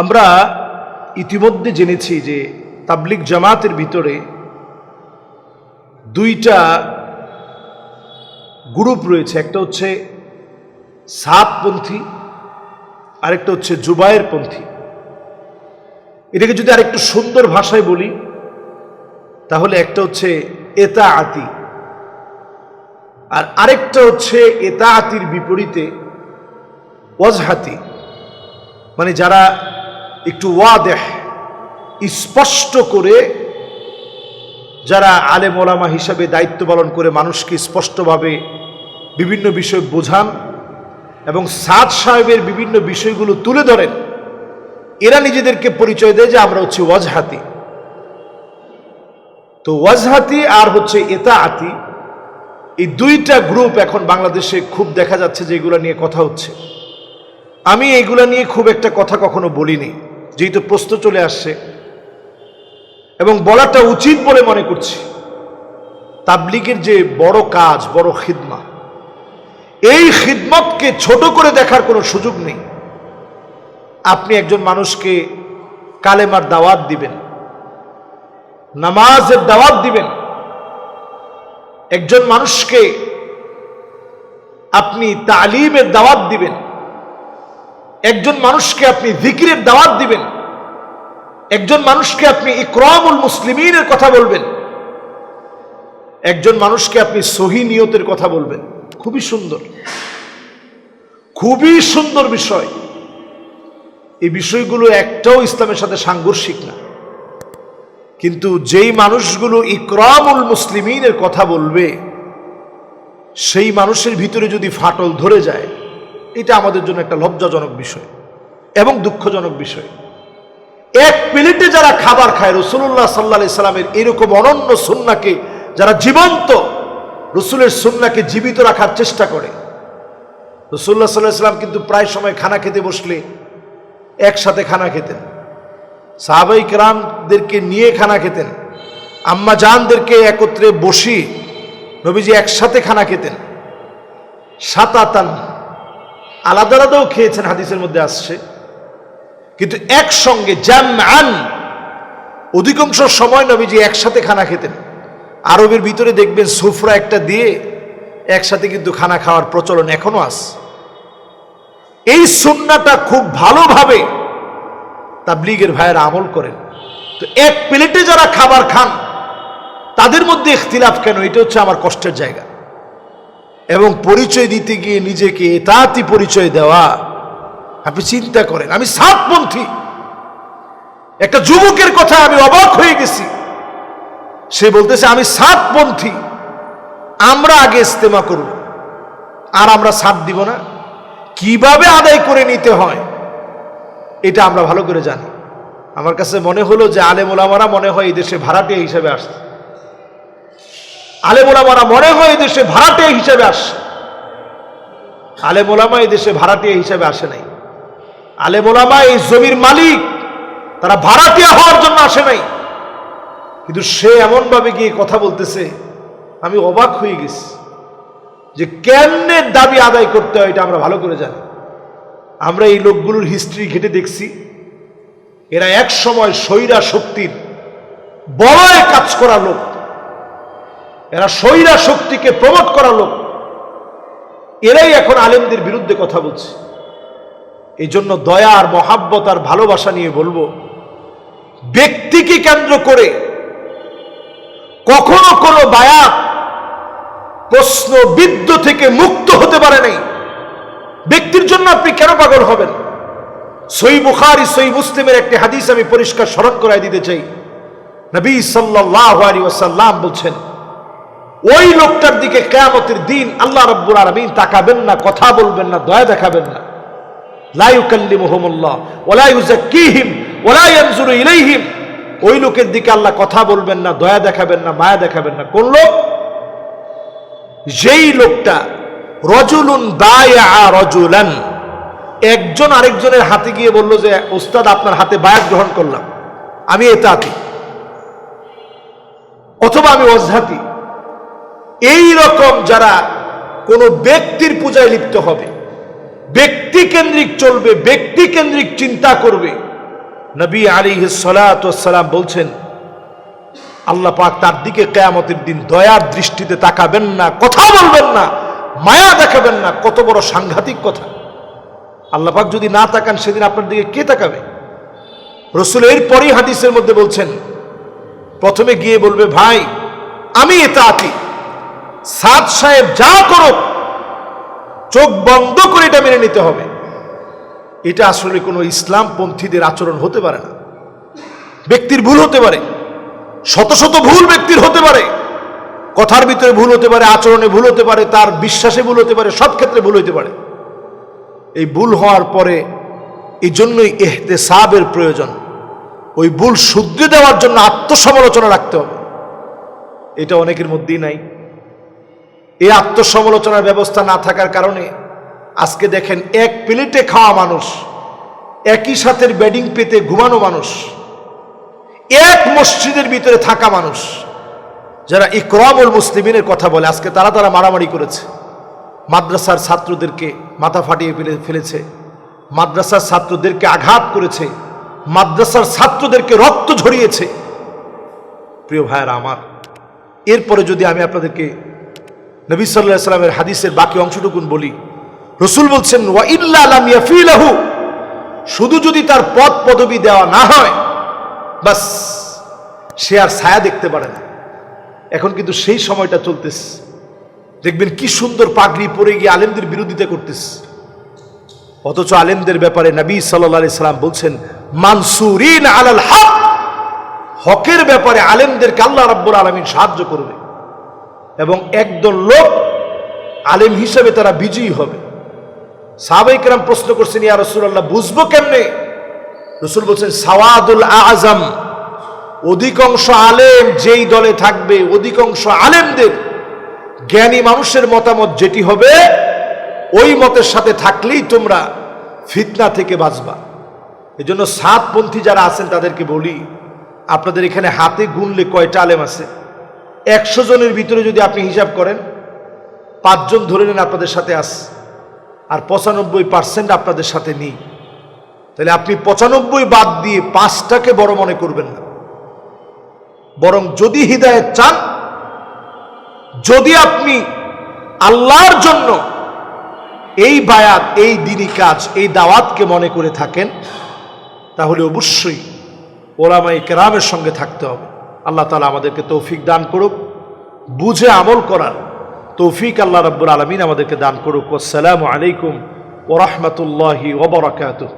আমরা ইতিমধ্যে জেনেছি যে তাবলিক জামাতের ভিতরে দুইটা গ্রুপ রয়েছে, একটা হচ্ছে সাতপন্থী আরেকটা হচ্ছে জুবায়ের পন্থী এটাকে যদি আরেকটু সুন্দর ভাষায় বলি, তাহলে একটা হচ্ছে এতা আতি আর আরেকটা হচ্ছে এতা আতির বিপরীতে ওয়াজহাতি মানে যারা একটু ওয়াদেহ, স্পষ্ট করে যারা আলেম ওলামা হিসাবে দায়িত্ব পালন করে মানুষকে স্পষ্টভাবে বিভিন্ন বিষয় বোঝান এবং সাদ সাহেবের বিভিন্ন বিষয়গুলো তুলে ধরেন, এরা নিজেদেরকে পরিচয় দেয় যে আমরা হচ্ছে ওয়াজহাতি। তো ওয়াজহাতি আর হচ্ছে এতা আতি এই দুইটা গ্রুপ এখন বাংলাদেশে খুব দেখা যাচ্ছে যে এগুলো নিয়ে কথা হচ্ছে। আমি এগুলা নিয়ে খুব একটা কথা কখনো বলিনি। যেহেতু প্রশ্ন চলে আসছে। এবং বলাটা উচিত বলে মনে করছি। তাবলিগের যে বড় কাজ, বড় খিদমা, এই খিদমতকে ছোট করে দেখার কোনো সুযোগ নেই। আপনি একজন মানুষকে কালেমার দাওয়াত দিবেন, নামাজের দাওয়াত দিবেন। একজন মানুষকে আপনি তালিমের দাওয়াত দিবেন। একজন মানুষকে আপনি জিকিরের দাওয়াত দিবেন। একজন মানুষকে আপনি ইকরামুল মুসলিমিনের কথা বলবেন। একজন মানুষকে আপনি সহি নিয়তের কথা বলবেন। খুবই সুন্দর। খুবই সুন্দর বিষয়। এই বিষয়গুলো একটাও ইসলামের সাথে সাংঘর্ষিক না। কিন্তু যেই মানুষগুলো ইকরামুল মুসলিমিনের কথা বলবে, সেই মানুষের ভিতরে যদি ফাটল ধরে যায় এটা আমাদের জন্য একটা লজ্জাজনক বিষয় এবং দুঃখজনক বিষয়। এক প্লেটে যারা খাবার খায় রসুল্লাহ সাল্লা সাল্লামের এরকম অনন্য সুন্নাকে যারা জীবন্ত রসুলের সুন্নাকে জীবিত রাখার চেষ্টা করে রসুল্লাহ সাল্লাহ সাল্লাম কিন্তু প্রায় সময় খানা খেতে বসলে একসাথে খানা খেতেন। সাহাবাই কেরামদেরকে নিয়ে খানা খেতেন। আম্মা জানদেরকে একত্রে বসি নবীজি একসাথে খানা খেতেন। সাতাতান আলাদা আলাদাও খেয়েছেন, হাদিসের মধ্যে আসছে। কিন্তু একসঙ্গে জ্যাম আন অধিকাংশ সময় নবীজি একসাথে খানা খেতেন। আরবের ভিতরে দেখবেন সুফরা একটা দিয়ে একসাথে কিন্তু খানা খাওয়ার প্রচলন এখনও আস এই সুন্নাটা খুব ভালোভাবে তাবলিগের ভাইয়েরা আমল করেন। তো এক প্লেটে যারা খাবার খান, তাদের মধ্যে ইখতিলাফ কেন? এটা হচ্ছে আমার কষ্টের জায়গা। এবং পরিচয় দিতে গিয়ে নিজেকে এতাতি পরিচয় দেওয়া, আপনি চিন্তা করেন, আমি সাতপন্থী। একটা যুবকের কথা আমি অবাক হয়ে গেছি। সে বলতেছে, আমি সাতপন্থী, আমরা আগে ইস্তেমা করব, আর আমরা সাত দিব না। কীভাবে আদায় করে নিতে হয়, এটা আমরা ভালো করে জানি। আমার কাছে মনে হলো যে আলেম মনে হয় এই দেশে ভাড়াটিয়া হিসাবে আসছে। আলেম ওলামারা মনে হয় দেশে ভাড়াটিয়া হিসাবে আসছে আলেম ওলামা এই দেশে ভাড়াটিয়া হিসাবে আসে নাই। আলেম ওলামা এই জমির মালিক, তারা ভাড়াটিয়া হওয়ার জন্য আসে নাই। কিন্তু সে এমনভাবে গিয়ে কথা বলতেছে, আমি অবাক হয়ে গেছি যে কেমনে দাবি আদায় করতে হয় এটা আমরা ভালো করে জানি। আমরা এই লোকগুলোর হিস্ট্রি ঘেটে দেখছি, এরা এক সময় স্বৈরা শক্তির বড় কাজ করা লোক। এরা স্বৈরা শক্তিকে প্রমোট করা লোক। এরাই এখন আলেমদের বিরুদ্ধে কথা বলছে। এই জন্য দয়া আর মহাব্বত আর ভালোবাসা নিয়ে বলব, ব্যক্তিকে কেন্দ্র করে কখনো কোনো বায়াত প্রশ্নবিদ্ধ থেকে মুক্ত হতে পারে নাই। ব্যক্তির জন্য আপনি কেন পাগল হবেন? সই বুখারি সই মুসলিমের একটি হাদিস আমি পরিষ্কার স্মরণ করাই দিতে চাই। নবী সাল্লাহ আলী ওয়াসাল্লাম বলছেন ওই লোকটার দিকে কেয়ামতের দিন আল্লাহ রব্বুল আলমিন তাকাবেন না, কথা বলবেন না, দয়া দেখাবেন না। লাইকাল্লিমুহুমুল্লাহ ওলা ইউজাক্কিহিম ওলা ইয়ানজুরু ইলাইহিম। ওই লোকের দিকে আল্লাহ কথা বলবেন না, দয়া দেখাবেন না, মায়া দেখাবেন না। কোন লোক? যেই লোকটা, রজুলুন বায়া রজুলান। একজন আরেকজনের হাতে গিয়ে বলল যে, ওস্তাদ, আপনার হাতে বায়াত গ্রহণ করলাম। আমি এতাতি। অথবা আমি অজহাতি এই রকম যারা কোনো ব্যক্তির পূজায় লিপ্ত হবে, ব্যক্তি কেন্দ্রিক চলবে, ব্যক্তি কেন্দ্রিক চিন্তা করবে, নবী আলী সালাম বলছেন, আল্লাহ পাক তার দিকে কেয়ামতের দিন দয়ার দৃষ্টিতে তাকাবেন না, কথা বলবেন না, মায়া দেখাবেন না, কত বড় সাংঘাতিক কথা। আল্লাহ পাক যদি না তাকান, সেদিন আপনার দিকে কে তাকাবে? রসুল এর এরপরই হাদিসের মধ্যে বলছেন, প্রথমে গিয়ে বলবে, ভাই, আমি এটা আতি সাদ সাহেব যা করো চোখ বন্ধ করে এটা মেনে নিতে হবে। এটা আসলে কোনো ইসলামপন্থীদের আচরণ হতে পারে না। ব্যক্তির ভুল হতে পারে। শত শত ভুল ব্যক্তির হতে পারে। কথার ভিতরে ভুল হতে পারে, আচরণে ভুল হতে পারে, তার বিশ্বাসে ভুল হতে পারে, সব ক্ষেত্রে ভুল হতে পারে। এই ভুল হওয়ার পরে এই জন্যই এহতেসাবের প্রয়োজন। ওই ভুল শুদ্ধে দেওয়ার জন্য আত্মসমালোচনা রাখতে হবে। এটা অনেকের মধ্যেই নাই। এই আত্মসমালোচনার ব্যবস্থা না থাকার কারণে আজকে দেখেন এক প্লেটে খাওয়া মানুষ, একই সাথে বেডিং পেতে ঘুমানো মানুষ, এক মসজিদের ভিতরে থাকা মানুষ, যারা ইকরামুল মুসলিমিনের কথা বলে, আজকে তারা তারা মারামারি করেছে। মাদ্রাসার ছাত্রদেরকে মাথা ফাটিয়ে ফেলে, ফেলেছে। মাদ্রাসার ছাত্রদেরকে আঘাত করেছে। মাদ্রাসার ছাত্রদেরকে রক্ত ঝরিয়েছে। প্রিয় ভাইয়েরা আমার, এরপরে যদি আমি আপনাদেরকে নবী সাল্লাহ সাল্লামের হাদিসের বাকি অংশটুকুন বলি। রসুল বলছেন, ওয়া ইল্লা লাম ইয়াফিলাহু। শুধু যদি তার পদ পদবি দেওয়া না হয়, বাস, সে আর ছায়া দেখতে পারে না। এখন কিন্তু সেই সময়টা চলতেছে। দেখবেন কি সুন্দর পাগড়ি পরে গিয়ে আলেমদের বিরোধিতা করতেছে। অথচ আলেমদের ব্যাপারে নবী সাল্লাহ সাল্লাম বলছেন, মানসুরিন আলাল হক। হকের ব্যাপারে আলেমদেরকে আল্লাহ রাব্বুল আলমিন সাহায্য করবে। এবং একদল লোক আলেম হিসেবে তারা বিজয়ী হবে। সাহাবাইকেরাম প্রশ্ন করছেন, ইয়া রসুল্লাহ বুঝব কেমনে? রসুল বলছেন, সাওয়াদুল আজম অধিকাংশ আলেম যেই দলে থাকবে, অধিকাংশ আলেমদের জ্ঞানী মানুষের মতামত যেটি হবে, ওই মতের সাথে থাকলেই তোমরা ফিতনা থেকে বাঁচবা। এজন্য সাতপন্থী যারা আছেন, তাদেরকে বলি, আপনাদের এখানে হাতে গুনলে কয়টা আলেম আছে? একশো জনের ভিতরে যদি আপনি হিসাব করেন, পাঁচজন ধরে নেন আপনাদের সাথে আস, আর পঁচানব্বই পার্সেন্ট আপনাদের সাথে নেই। তাহলে আপনি পঁচানব্বই বাদ দিয়ে পাঁচটাকে বড় মনে করবেন না। বরং যদি হৃদায়ত চান, যদি আপনি আল্লাহর জন্য এই বায়াত, এই দিনী কাজ, এই দাওয়াতকে মনে করে থাকেন, তাহলে অবশ্যই ওলামাই কেরামের সঙ্গে থাকতে হবে। আল্লাহ তালা আমাদেরকে তৌফিক দান করুক। বুঝে আমল করার তৌফিক আল্লাহ রব্বুল আলমিন আমাদেরকে দান করুক। আসসালামু আলাইকুম ওরহমতুল্লাহি ওবরাকাতুহ